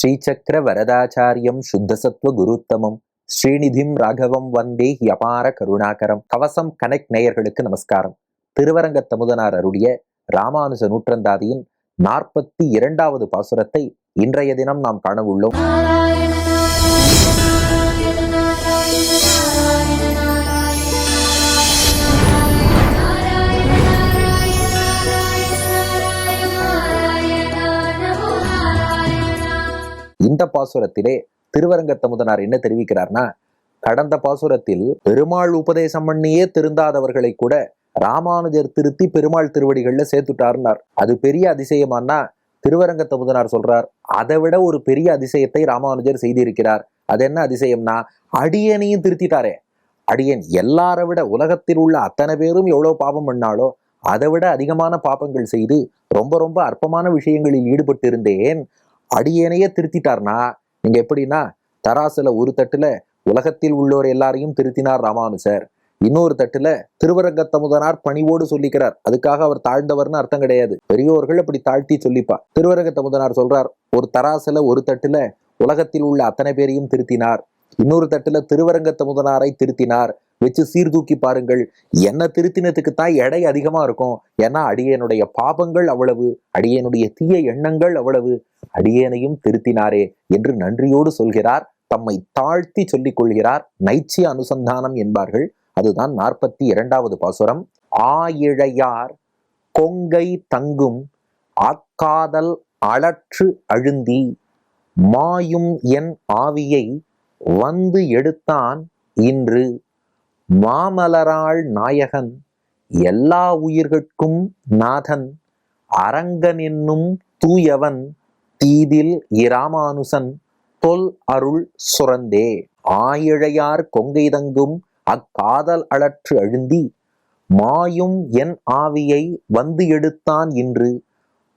ஸ்ரீசக்கர வரதாச்சாரியம் சுத்தசத்வ குருத்தமம். ஸ்ரீநிதிம் ராகவம் வந்தே யபார கருணாகரம். கவசம் கனெக்ட் நேயர்களுக்கு நமஸ்காரம். திருவரங்க தமுதனார் அருடைய ராமானுஜ நூற்றந்தாதியின் நாற்பத்தி இரண்டாவது பாசுரத்தை இன்றைய தினம் நாம் காண உள்ளோம். இந்த பாசுரத்திலே திருவரங்கத்தமுதனார் என்ன தெரிவிக்கிறார்னா கடந்த பாசுரத்தில் பெருமாள் உபதேசம் பண்ணியே திருந்தாதவர்களை கூட ராமானுஜர் திருத்தி பெருமாள் திருவடிகள்ல சேர்த்துட்டார்னார் அது பெரிய அதிசயமானா திருவரங்கத்தமுதனார் சொல்றார் அதை விட ஒரு பெரிய அதிசயத்தை ராமானுஜர் செய்திருக்கிறார். அது என்ன அதிசயம்னா அடியனையும் திருத்திட்டாரே. அடியன் எல்லாரை விட உலகத்தில் உள்ள அத்தனை பேரும் எவ்வளவு பாபம் பண்ணாலோ அதை விட அதிகமான பாபங்கள் செய்து ரொம்ப ரொம்ப அற்பமான விஷயங்களில் ஈடுபட்டு இருந்தேன் அடியேனையே திருத்திட்டார்னா நீங்க எப்படின்னா தராசுல ஒரு தட்டுல உலகத்தில் உள்ளோர் எல்லாரையும் திருத்தினார் ராமானுஜர் இன்னொரு தட்டுல திருவரங்கத்தமுதனார் பணிவோடு சொல்லிக்கிறார். அதுக்காக அவர் தாழ்ந்தவர்னு அர்த்தம் கிடையாது. பெரியோர்கள் அப்படி தாழ்த்தி சொல்லிப்பா. திருவரங்கத்தமுதனார் சொல்றார் ஒரு தராசுல ஒரு தட்டுல உலகத்தில் உள்ள அத்தனை பேரையும் திருத்தினார். இன்னொரு தட்டுல திருவரங்கத்தமுதனாரை திருத்தினார். வச்சு சீர்தூக்கி பாருங்கள். என்ன திருத்தினத்துக்கு தான் எடை அதிகமா இருக்கும். ஏன்னா அடியனுடைய பாபங்கள் அவ்வளவு அடியனுடைய தீய எண்ணங்கள் அவ்வளவு. அடியேனையும் திருத்தினாரே என்று நன்றியோடு சொல்கிறார். தம்மை தாழ்த்தி சொல்லிக் கொள்கிறார். நைச்சிய அனுசந்தானம் என்பார்கள். அதுதான் நாற்பத்தி இரண்டாவது பாசுரம். ஆயிழையார் கொங்கை தங்கும் ஆக்காதல் அளற்று அழுந்தி மாயும் என் ஆவியை வந்து எடுத்தான் இன்று. மாமலராள் நாயகன் எல்லா உயிர்கட்கும் நாதன் அரங்கன் என்னும் தூயவன் தீதில் இராமானுசன் தொல் அருள் சுரந்தே. ஆயிழையார் கொங்கை தங்கும் அக்காதல் அளற்று அழுந்தி மாயும் என் ஆவியை வந்து எடுத்தான் இன்று.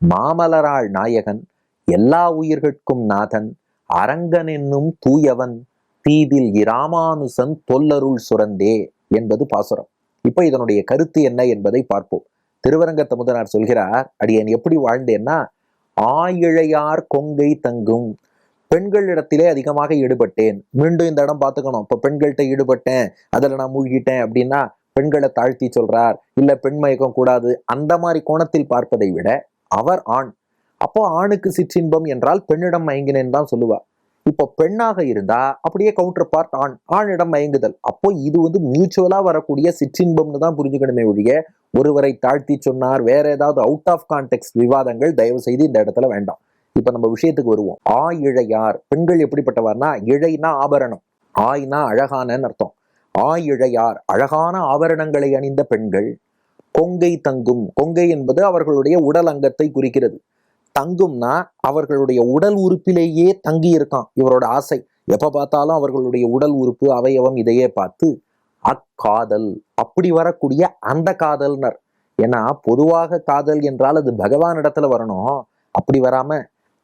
மாமலராள் நாயகன் எல்லா உயிர்கட்கும் நாதன் அரங்கன் என்னும் தூயவன் தீதில் இராமானுசன் தொல்லருள் சுரந்தே என்பது பாசுரம். இப்ப இதனுடைய கருத்து என்ன என்பதை பார்ப்போம். திருவரங்க தமுதனார் சொல்கிறார் அடியன் எப்படி வாழ்ந்தேன்னா ஆயிழையார் கொங்கை தங்கும். பெண்களிடத்திலே அதிகமாக ஈடுபட்டேன். மீண்டும் இந்த இடம் பார்த்துக்கணும். இப்போ பெண்கள்கிட்ட ஈடுபட்டேன். அதில் நான் மூழ்கிட்டேன் அப்படின்னா பெண்களை தாழ்த்தி சொல்றார். இல்ல பெண்மயக்கம் கூடாது. அந்த மாதிரி கோணத்தில் பார்ப்பதை விட அவர் ஆண். அப்போ ஆணுக்கு சிற்றின்பம் என்றால் பெண்ணிடம் மயங்கினேன் தான் சொல்லுவா இப்போ பெண்ணாக இருந்தா அப்படியே கவுண்டர் பார்ட் ஆண் ஆணிடம் மயங்குதல். அப்போ இது வந்து மியூச்சுவலா வரக்கூடிய சிற்றின்பம்னு தான் புரிஞ்சுக்கணுமே ஒழிய ஒருவரை தாழ்த்தி சொன்னார் வேற ஏதாவது அவுட் ஆஃப் கான்டெக்ட் விவாதங்கள் தயவு செய்து இந்த இடத்துல வேண்டாம். இப்ப நம்ம விஷயத்துக்கு வருவோம். ஆ இழையார் பெண்கள் எப்படிப்பட்டவார்னா இழைனா ஆபரணம். ஆய்னா அழகானன்னு அர்த்தம். ஆ இழையார் அழகான ஆபரணங்களை அணிந்த பெண்கள் கொங்கை தங்கும். கொங்கை என்பது அவர்களுடைய உடல் அங்கத்தை குறிக்கிறது. தங்கும்னா அவர்களுடைய உடல் உறுப்பிலேயே தங்கி இருக்கான் இவரோட ஆசை. எப்ப பார்த்தாலும் அவர்களுடைய உடல் உறுப்பு அவயவம் இதையே பார்த்து அக்காதல். அப்படி வரக்கூடிய அந்த காதல்னர். ஏன்னா பொதுவாக காதல் என்றால் அது பகவான் இடத்துல வரணும். அப்படி வராம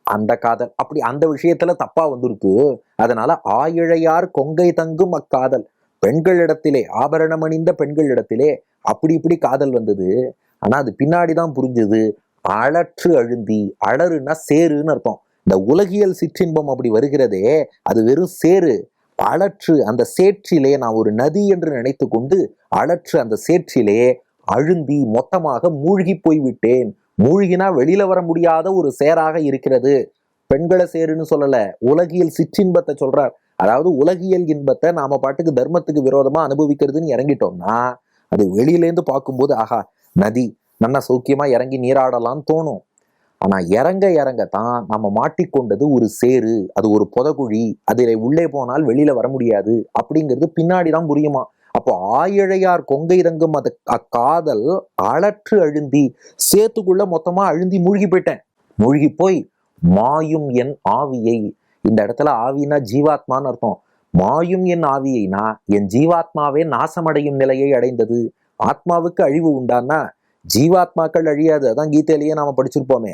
அந்த காதல் அப்படி அந்த விஷயத்துல தப்பா வந்திருக்கு. அதனால ஆயிழையார் கொங்கை தங்கும் அக்காதல். பெண்களிடத்திலே ஆபரணம் அணிந்த பெண்களிடத்திலே அப்படி இப்படி காதல் வந்தது. ஆனா அது பின்னாடி தான் புரிஞ்சது. அழற்று அழுந்தி அழறுனா சேருன்னு அர்த்தம். இந்த உலகியல் சிற்றின்பம் அப்படி வருகிறதே அது வெறும் சேரு அழற்று அந்த சேற்றிலே நான் ஒரு நதி என்று நினைத்து கொண்டு அழற்று அந்த சேற்றிலே அழுந்தி மொத்தமாக மூழ்கி போய்விட்டேன். மூழ்கினா வெளியில வர முடியாத ஒரு சேராக இருக்கிறது. பெண்களை சேருன்னு சொல்லல உலகியல் சிற்றின்பத்தை சொல்றார். அதாவது உலகியல் இன்பத்தை நாம பாட்டுக்கு தர்மத்துக்கு விரோதமா அனுபவிக்கிறதுன்னு இறங்கிட்டோம்னா அது வெளியிலேருந்து பார்க்கும்போது ஆஹா நதி. நல்லா சௌக்கியமா இறங்கி நீராடலாம்னு தோணும். ஆனா இறங்க இறங்க தான் நம்ம மாட்டிக்கொண்டது ஒரு சேரு அது ஒரு புதகுழி அதில் உள்ளே போனால் வெளியில வர முடியாது அப்படிங்கிறது பின்னாடி தான் புரியுமா? அப்போ ஆயிழையார் கொங்கை இறங்கும் அது அக்காதல் அலற்று அழுந்தி சேத்துக்குள்ள மொத்தமா அழுந்தி மூழ்கி போயிட்டேன். மூழ்கி போய் மாயும் என் ஆவியை இந்த இடத்துல ஆவினா ஜீவாத்மான்னு அர்த்தம். மாயும் என் ஆவியைனா என் ஜீவாத்மாவே நாசமடையும் நிலையை அடைந்தது. ஆத்மாவுக்கு அழிவு உண்டான்னா ஜீவாத்மாக்கள் அழியாது. அதான் கீதையிலேயே நாம படிச்சிருப்போமே.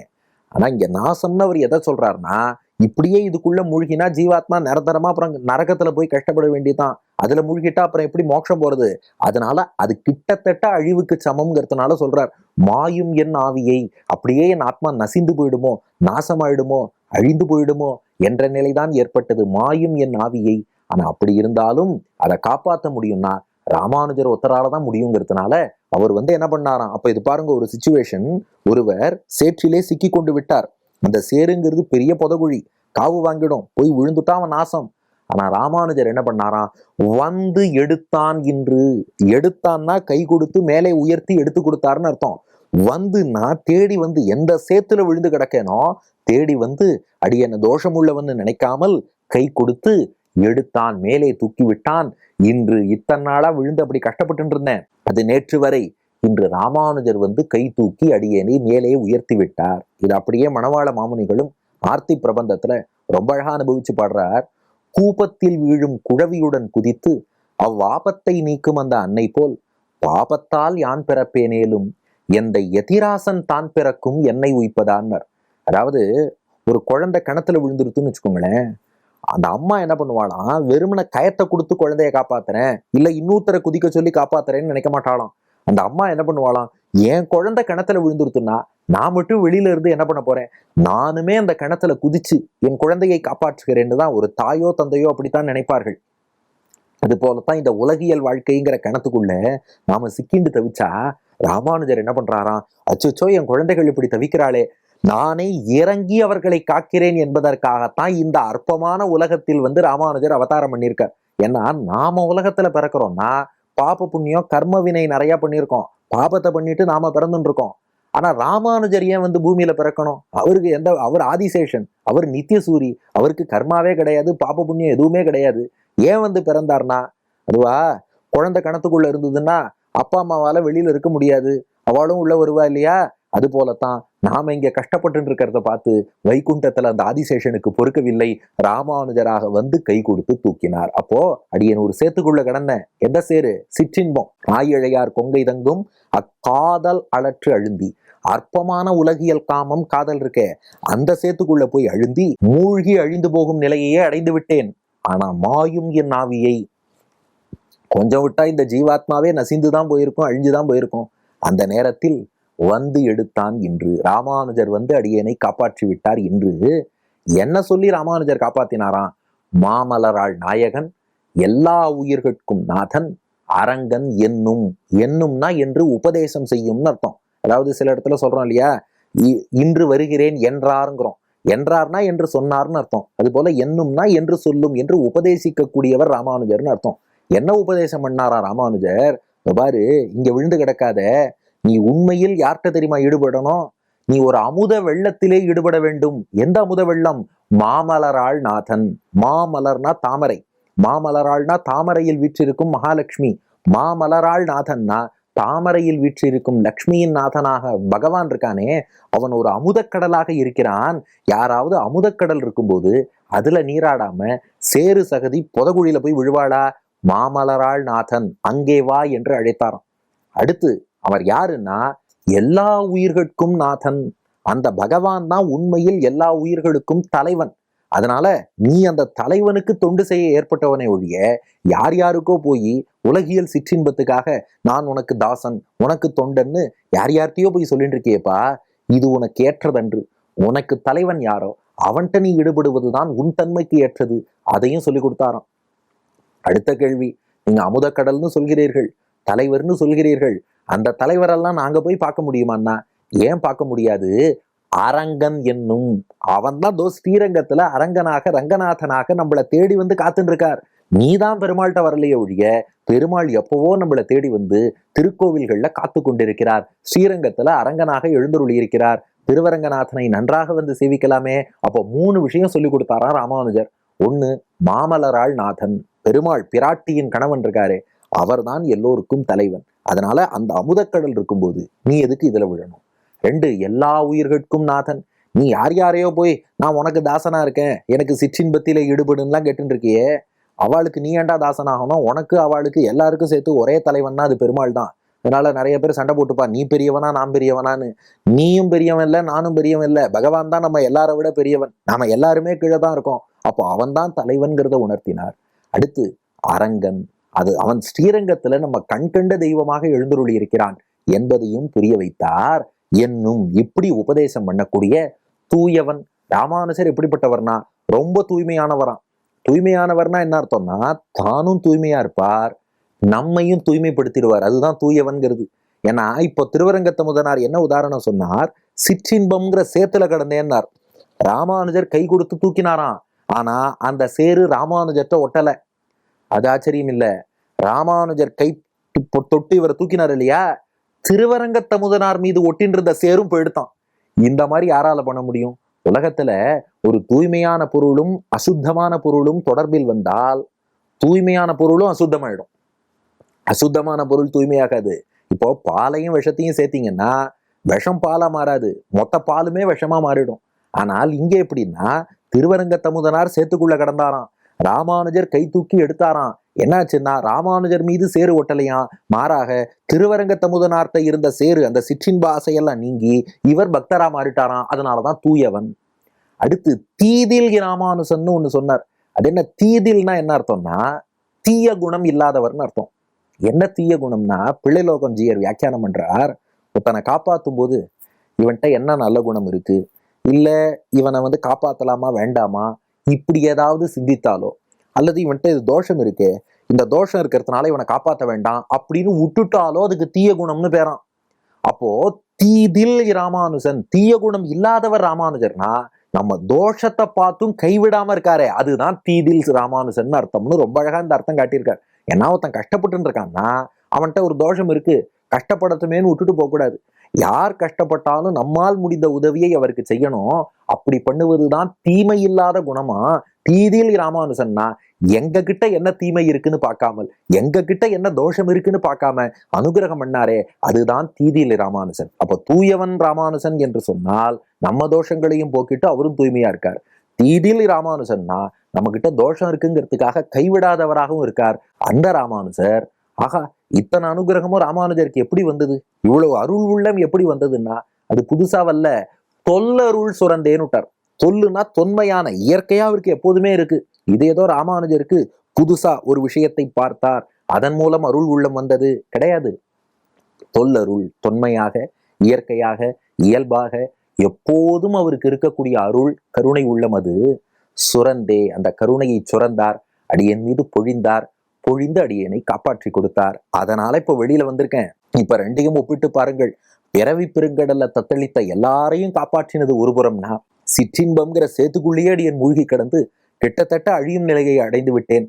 ஆனா இங்க நாசம்னு அவர் எதை சொல்றாருன்னா இப்படியே இதுக்குள்ள மூழ்கினா ஜீவாத்மா நிரந்தரமா அப்புறம் நரகத்துல போய் கஷ்டப்பட வேண்டியதுதான். அதுல மூழ்கிட்டா அப்புறம் எப்படி மோட்சம் போறது? அதனால அது கிட்டத்தட்ட அழிவுக்கு சமம்ங்கிறதுனால சொல்றார் மாயும் என் ஆவியை அப்படியே என் ஆத்மா நசிந்து போயிடுமோ நாசமாயிடுமோ அழிந்து போயிடுமோ என்ற நிலைதான் ஏற்பட்டது. மாயும் என் ஆவியை. ஆனா அப்படி இருந்தாலும் அதை காப்பாற்ற முடியும்னா ராமானுஜர் ஒத்தரால தான் முடியுங்கிறதுனால அவர் வந்து என்ன பண்ணாராம்? அப்ப இது பாருங்க ஒரு சுச்சுவேஷன் ஒருவர் சேற்றிலே சிக்கி கொண்டு விட்டார். அந்த சேருங்கிறது பெரிய புதகுழி. காவு வாங்கிடும். போய் விழுந்துட்டா அவன் நாசம். ஆனா ராமானுஜர் என்ன பண்ணாராம்? வந்து எடுத்தான் என்று எடுத்தான்னா கை கொடுத்து மேலே உயர்த்தி எடுத்து கொடுத்தாருன்னு அர்த்தம். வந்துன்னா தேடி வந்து எந்த சேத்துல விழுந்து கிடக்கேனோ தேடி வந்து அடியன தோஷமுள்ளவன்னு நினைக்காமல் கை கொடுத்து எடுத்தான் மேலே தூக்கி விட்டான் இன்று இத்தனை நாளா விழுந்து அப்படி கஷ்டப்பட்டு இருந்தேன் அது நேற்று வரை இன்று ராமானுஜர் வந்து கை தூக்கி அடியேனை மேலே உயர்த்தி விட்டார். இது அப்படியே மணவாள மாமுனிகளும் ஆர்த்தி பிரபந்தத்துல ரொம்ப அழகா அனுபவிச்சு பாடுறார். கூப்பத்தில் வீழும் குழவியுடன் குதித்து அவ்வாபத்தை நீக்கும் அந்த அன்னை போல் பாபத்தால் யான் பிறப்பேனேலும் எந்த எதிராசன் தான் பிறக்கும் என்னை உய்ப்பதான்னர் அதாவது ஒரு குழந்தை கிணத்துல விழுந்துருத்துன்னு வச்சுக்கோங்களேன். அந்த அம்மா என்ன பண்ணுவாளாம் வெறுமனை கயத்தை கொடுத்து குழந்தைய காப்பாத்துறேன் இல்ல இன்னொருத்தரை குதிக்க சொல்லி காப்பாத்துறேன்னு நினைக்க மாட்டாளாம். அந்த அம்மா என்ன பண்ணுவாளாம் என் குழந்தை கிணத்துல விழுந்துருத்துன்னா நான் மட்டும் வெளியில இருந்து என்ன பண்ண போறேன் நானுமே அந்த கிணத்துல குதிச்சு என் குழந்தையை காப்பாற்றுகிறேன்னு தான் ஒரு தாயோ தந்தையோ அப்படித்தான் நினைப்பார்கள். அது போலத்தான் இந்த உலகியல் வாழ்க்கைங்கிற கிணத்துக்குள்ள நாம சிக்கிண்டு தவிச்சா ராமானுஜர் என்ன பண்றாராம் அச்சோச்சோ என் குழந்தைகள் இப்படி தவிக்கிறாளே நானே இறங்கி அவர்களை காக்கிறேன் என்பதற்காகத்தான் இந்த அற்பமான உலகத்தில் வந்து ராமானுஜர் அவதாரம் பண்ணியிருக்கார். ஏன்னா நாம உலகத்துல பிறக்கிறோம்னா பாப புண்ணியம் கர்ம வினை நிறைய பண்ணியிருக்கோம். பாபத்தை பண்ணிட்டு நாம பிறந்துட்டு இருக்கோம் ஆனா ராமானுஜர் ஏன் வந்து பூமியில பிறக்கணும்? அவருக்கு எந்த அவர் ஆதிசேஷன் அவர் நித்தியசூரி அவருக்கு கர்மாவே கிடையாது பாப புண்ணியம் எதுவுமே கிடையாது. ஏன் வந்து பிறந்தார்னா அதுவா குழந்தை கணத்துக்குள்ள இருந்ததுன்னா அப்பா அம்மாவால வெளியில இருக்க முடியாது. அவளும் உள்ள வருவா இல்லையா? அது போலத்தான். நாம இங்க கஷ்டப்பட்டு இருக்கிறத பார்த்து வைகுண்டத்துல அந்த ஆதிசேஷனுக்கு பொறுக்கவில்லை. ராமானுஜராக வந்து கை கொடுத்து தூக்கினார். அப்போ அடியன் ஒரு சேத்துக்குள்ள கிடந்தேன். எந்த சேரு சிற்றின்பம். ஆயிழையார் கொங்கை தங்கும். அக்காதல் அலற்று அழுந்தி. அற்பமான உலகியல் காமம் காதல் இருக்கே. அந்த சேத்துக்குள்ள போய் அழுந்தி மூழ்கி அழிந்து போகும் நிலையையே அடைந்து விட்டேன். ஆனா மாயும் என் ஆவியை. கொஞ்சம் விட்டா இந்த ஜீவாத்மாவே நசிந்து தான் போயிருக்கும் அழிஞ்சு தான் போயிருக்கும். அந்த நேரத்தில் வந்து எடுத்தான் இன்று. ராமானுஜர் வந்து அடியனை காப்பாற்றி விட்டார் இன்று. என்ன சொல்லி ராமானுஜர் காப்பாத்தினாராம்? மாமலராள் நாயகன் எல்லா உயிர்கட்கும் நாதன் அரங்கன் என்னும் என்னும்னா என்று உபதேசம் செய்யும்னு அர்த்தம். அதாவது சில இடத்துல சொல்றோம் இல்லையா? இ- இன்று வருகிறேன் என்றாருங்கிறோம். என்றார்னா என்று சொன்னார்னு அர்த்தம். அது போல என்னும்னா என்று சொல்லும் என்று உபதேசிக்கக்கூடியவர் ராமானுஜர்னு அர்த்தம். என்ன உபதேசம் பண்ணாரா ராமானுஜர்? பாரு இங்க விழுந்து கிடக்காத நீ உண்மையில் யார்கிட்ட தெரியுமா ஈடுபடணும்? நீ ஒரு அமுத வெள்ளத்திலே ஈடுபட வேண்டும். எந்த அமுத வெள்ளம்? மாமலராள் நாதன். மாமலர்னா தாமரை. மாமலராள்னா தாமரையில் வீற்றிருக்கும் மகாலட்சுமி. மாமலராள் நாதன்னா தாமரையில் வீற்றிருக்கும் லக்ஷ்மியின் நாதனாக பகவான் இருக்கானே அவன் ஒரு அமுதக்கடலாக இருக்கிறான். யாராவது அமுதக்கடல் இருக்கும்போது அதுல நீராடாம சேறு சகதி புதகுழியில போய் விழுவாளா? மாமலராள் நாதன். அங்கே வா என்று அழைத்தாராம். அடுத்து அவர் யாருன்னா எல்லா உயிர்கட்கும் நாதன். அந்த பகவான் தான் உண்மையில் எல்லா உயிர்களுக்கும் தலைவன். அதனால நீ அந்த தலைவனுக்கு தொண்டு செய்ய ஏற்பட்டவனை ஒழிய யார் யாருக்கோ போய் உலகியல் சிற்றின்பத்துக்காக நான் உனக்கு தாசன் உனக்கு தொண்டன்னு யார் யார்கிட்டயோ போய் சொல்லிட்டு இருக்கியப்பா இது உனக்கு ஏற்றதன்று. உனக்கு தலைவன் யாரோ அவன்கிட்ட நீ ஈடுபடுவதுதான் உன் தன்மைக்கு ஏற்றது. அதையும் சொல்லி கொடுத்தாராம். அடுத்த கேள்வி நீங்க அமுதக்கடல்னு சொல்கிறீர்கள் தலைவர்னு சொல்கிறீர்கள் அந்த தலைவரெல்லாம் நாங்க போய் பார்க்க முடியுமான்னா ஏன் பார்க்க முடியாது? அரங்கன் என்னும். அவன் தான் தோ ஸ்ரீரங்கத்துல அரங்கனாக ரங்கநாதனாக நம்மளை தேடி வந்து காத்துட்டு இருக்கார் நீதான் பெருமாள்கிட்ட வரலையே ஒழிய பெருமாள் எப்பவோ நம்மளை தேடி வந்து திருக்கோவில்கள்ல காத்து கொண்டிருக்கிறார். ஸ்ரீரங்கத்துல அரங்கனாக எழுந்தருளி இருக்கிறார் திருவரங்கநாதனை நன்றாக வந்து சேவிக்கலாமே. அப்போ மூணு விஷயம் சொல்லி கொடுத்தாராம் ராமானுஜர்? ஒண்ணு மாமலராள் நாதன் பெருமாள் பிராட்டியின் கணவன் இருக்காரு அவர்தான் எல்லோருக்கும் தலைவன். அதனால அந்த அமுதக்கடல் இருக்கும்போது நீ எதுக்கு இதில் விழணும்? ரெண்டு எல்லா உயிர்கட்கும் நாதன். நீ யார் யாரையோ போய் நான் உனக்கு தாசனா இருக்கேன். எனக்கு சிற்றின்பத்தில ஈடுபடுன்னுலாம் கேட்டுருக்கியே அவளுக்கு நீ ஏன்டா தாசனாகணும்? உனக்கு அவளுக்கு எல்லாருக்கும் சேர்த்து ஒரே தலைவன்னா அது பெருமாள் தான் அதனால நிறைய பேர் சண்டை போட்டுப்பா. நீ பெரியவனா நான் பெரியவனான்னு. நீயும் பெரியவன் இல்லை நானும் பெரியவன் இல்லை. பகவான் தான் நம்ம எல்லாரை விட பெரியவன். நாம எல்லாருமே கீழே தான் இருக்கோம். அப்போ அவன் தான் தலைவன்கிறத உணர்த்தினார். அடுத்து அரங்கன். அது அவன் ஸ்ரீரங்கத்துல நம்ம கண்கண்ட தெய்வமாக எழுந்துருளி இருக்கிறான் என்பதையும் புரிய வைத்தார். என்னும் இப்படி உபதேசம் பண்ணக்கூடிய தூயவன் ராமானுஜர் எப்படிப்பட்டவர்னா ரொம்ப தூய்மையானவரான் தூய்மையானவர்னா என்ன அர்த்தம்னா தானும் தூய்மையா இருப்பார் நம்மையும் தூய்மைப்படுத்திடுவார். அதுதான் தூயவன்கிறது. ஏன்னா இப்போ திருவரங்கத்த முதனார் என்ன உதாரணம் சொன்னார்? சிற்றின்பம்ங்கிற சேத்துல கடந்தேன்னார். ராமானுஜர் கை கொடுத்து தூக்கினாராம். ஆனா அந்த சேரு ராமானுஜத்தை ஒட்டலை. அது ஆச்சரியம் இல்ல. ராமானுஜர் கை தொட்டு இவரை தூக்கினார் இல்லையா? திருவரங்க தமுதனார் மீது ஒட்டின்றிருந்த சேரும் போயிடுத்தான் இந்த மாதிரி யாரால பண்ண முடியும்? உலகத்துல ஒரு தூய்மையான பொருளும் அசுத்தமான பொருளும் தொடர்பில் வந்தால் தூய்மையான பொருளும் அசுத்தமாயிடும். அசுத்தமான பொருள் தூய்மையாகாது. இப்போ பாலையும் விஷத்தையும் சேர்த்தீங்கன்னா விஷம் பாலா மாறாது. மொத்த பாலுமே விஷமா மாறிடும். ஆனால் இங்க எப்படின்னா திருவரங்க தமுதனார் சேத்துக்குள்ள கடந்தாராம். ராமானுஜர் கை தூக்கி எடுத்தாராம். என்னாச்சுன்னா ராமானுஜர் மீது சேறு ஒட்டலையாம் மாறாக திருவரங்கத்தமுதனார்ட்ட இருந்த சேறு அந்த சிற்றின் ஆசையெல்லாம் நீங்கி இவர் பக்தரா மாறிட்டாராம். அதனாலதான் தூயவன். அடுத்து தீதில் ராமானுசன்னு ஒன்று சொன்னார். அது என்ன தீதில்னா என்ன அர்த்தம்னா தீய குணம் இல்லாதவர்னு அர்த்தம். என்ன தீய குணம்னா பிள்ளைலோகம் ஜீயர் வியாக்கியானம் பண்றார். ஒருத்தனை காப்பாற்றும் போது இவன்கிட்ட என்ன நல்ல குணம் இருக்கு? இல்லை இவனை வந்து காப்பாற்றலாமா வேண்டாமா? இப்படி ஏதாவது சிந்தித்தாலோ அல்லது இவன்கிட்ட இது தோஷம் இருக்கே இந்த தோஷம் இருக்கிறதுனால இவனை காப்பாத்த வேண்டாம் அப்படின்னு விட்டுட்டாலோ அதுக்கு தீய குணம்னு பேரான். அப்போ தீதில் ராமானுஜன் தீய குணம் இல்லாதவர் ராமானுஜர்னா நம்ம தோஷத்தை பார்த்தும் கைவிடாம இருக்காரே அதுதான் தீதில் ராமானுஜன் அர்த்தம்னு ரொம்ப அழகா இந்த அர்த்தம் காட்டியிருக்காரு. ஏன்னா ஒருத்தன் கஷ்டப்பட்டு இருக்கான்னா அவன்கிட்ட ஒரு தோஷம் இருக்கு கஷ்டப்படத்துமேன்னு விட்டுட்டு போகக்கூடாது. யார் கஷ்டப்பட்டாலும் நம்மால் முடிந்த உதவியை அவருக்கு செய்யணும். அப்படி பண்ணுவதுதான் தீமை இல்லாத குணமா? தீதியில் ராமானுசன்னா எங்க கிட்ட என்ன தீமை இருக்குன்னு பார்க்காமல் எங்க கிட்ட என்ன தோஷம் இருக்குன்னு பார்க்காம அனுகிரகம் பண்ணாரே அதுதான் தீதியில் ராமானுசன் அப்ப தூயவன் ராமானுசன் என்று சொன்னால் நம்ம தோஷங்களையும் போக்கிட்டு அவரும் தூய்மையா இருக்கார். தீதில் ராமானுசன்னா நம்ம கிட்ட தோஷம் இருக்குங்கிறதுக்காக கைவிடாதவராகவும் இருக்கார் அந்த ராமானுசர் ஆகா இத்தனை அனுகிரகமும் ராமானுஜருக்கு எப்படி வந்தது? இவ்வளவு அருள் உள்ளம் எப்படி வந்ததுன்னா அது புதுசா வல்ல தொல்லருள் சுரந்தேன்னுட்டார். தொல்லுனா தொன்மையான இயற்கையா அவருக்கு எப்போதுமே இருக்கு. இது ஏதோ ராமானுஜருக்கு புதுசா ஒரு விஷயத்தை பார்த்தார். அதன் மூலம் அருள் உள்ளம் வந்தது. கிடையாது. தொல்லருள் தொன்மையாக இயற்கையாக இயல்பாக எப்போதும் அவருக்கு இருக்கக்கூடிய அருள் கருணை உள்ளம் அது. சுரந்தே அந்த கருணையை சுரந்தார். அடியன் மீது பொழிந்தார். பொழிந்து அடியனை காப்பாற்றி கொடுத்தார். அதனால இப்ப வெளியில வந்திருக்கேன். இப்ப ரெண்டையும் ஒப்பிட்டு பாருங்கள். பிறவி பெருங்கடல்ல தத்தளித்த எல்லாரையும் காப்பாற்றினது ஒருபுறம்னா சிற்றின்பம்ங்கிற சேத்துக்குள்ளேயே அடியன் மூழ்கி கிடந்து கிட்டத்தட்ட அழியும் நிலையை அடைந்து விட்டேன்.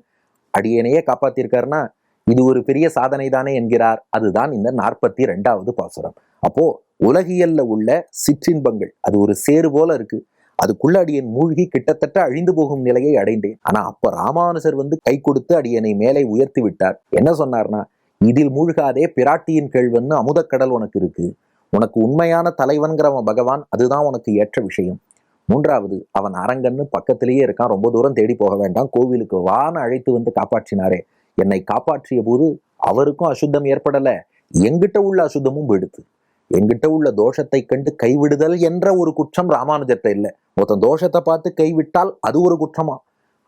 அடியனையே காப்பாத்திருக்காருன்னா இது ஒரு பெரிய சாதனை தானே என்கிறார். அதுதான் இந்த நாற்பத்தி ரெண்டாவது பாசுரம். அப்போ உலகியல்ல உள்ள சிற்றின்பங்கள் அது ஒரு சேறு போல இருக்கு. அதுக்குள்ள அடியன் மூழ்கி கிட்டத்தட்ட அழிந்து போகும் நிலையை அடைந்தேன். ஆனா அப்ப ராமானுஜர் வந்து கை கொடுத்து அடியனை மேலே உயர்த்தி விட்டார். என்ன சொன்னார்னா இதில் மூழ்காதே பிராட்டியின் கேள்வன்னு அமுதக்கடல் உனக்கு இருக்கு. உனக்கு உண்மையான தலைவன்கிறவன் பகவான் அதுதான் உனக்கு ஏற்ற விஷயம். மூன்றாவது அவன் அரங்கன்னு பக்கத்திலேயே இருக்கான். ரொம்ப தூரம் தேடி போக வேண்டாம். கோவிலுக்கு வான அழைத்து வந்து காப்பாற்றினாரே. என்னை காப்பாற்றிய போது அவருக்கும் அசுத்தம் ஏற்படல. எங்கிட்ட உள்ள அசுத்தமும் போயிடுது எங்கிட்ட உள்ள தோஷத்தை கண்டு கைவிடுதல் என்ற ஒரு குற்றம் ராமானுஜத்தை இல்லை. மொத்தம் தோஷத்தை பார்த்து கைவிட்டால் அது ஒரு குற்றமா?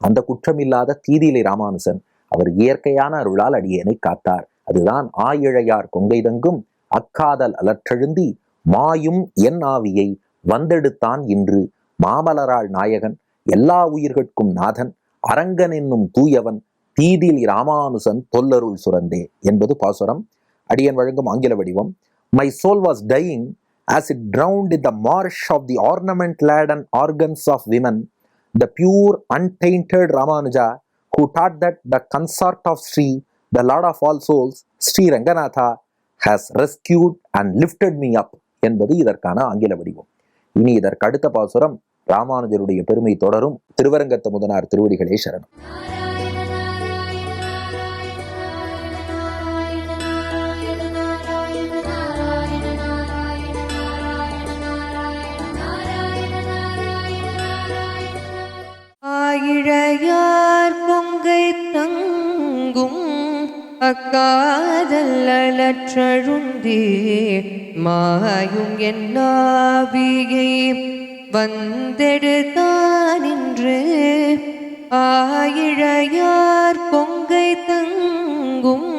அந்த குற்றம் இல்லாத தீதியிலை ராமானுஜன் அவர் இயற்கையான அருளால் அடியேனை காத்தார். அதுதான் ஆயிழையார் கொங்கை தங்கும் அக்காதல் அலற்றெழுந்தி மாயும் என் ஆவியை வந்தெடுத்தான் இன்று மாமலராள் நாயகன் எல்லா உயிர்கட்கும் நாதன் அரங்கன் என்னும் தூயவன் தீதில் ராமானுசன் தொல்லருள் சுரந்தே என்பது பாசுரம். அடியன் வழங்கும் ஆங்கில வடிவம். My soul was dying as it drowned in the marsh of the ornament laden organs of women the pure untainted ramanuja who taught that the consort of sri the lord of all souls sri ranganatha has rescued and lifted me up என்பது இதற்கான ஆங்கில வடிவம் இனி இதற்கு அடுத்த பாசுரம் ராமானுஜருடைய பெருமை தொடரும் திருவரங்கத்த முதனார் திருவடிகளே சரணம் அக்காதல் மாயும் என்னாவியை வந்தெடுத்தானின்று ஆயிழையார் பொங்கை தங்கும்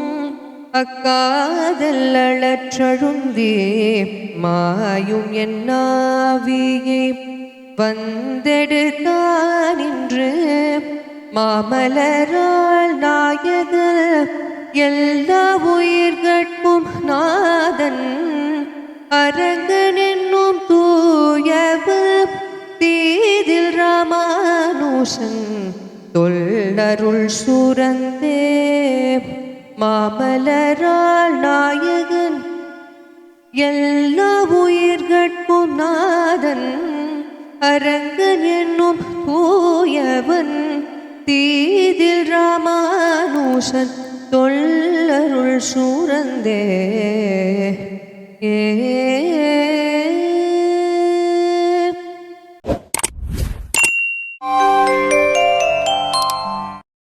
அக்காதல் அலற்றழுந்தே மாயும் என்னாவியை வந்தெடுத்தான் இன்று. மாமலரால் நாயக எல்லா உயிர்கட்கும் நாதன் அரங்கன் என்னும் தூயவர் தீதில் ராமானுஷன் தொல்லருள் சுரந்தே மாமலரால் நாயகன். எல்லா உயிர்கட்கும் நாதன் அரங்கன் என்னும் தூயவன் தீதில் ராமானுஷன். தொல்லருள் சூரந்தே. ஏ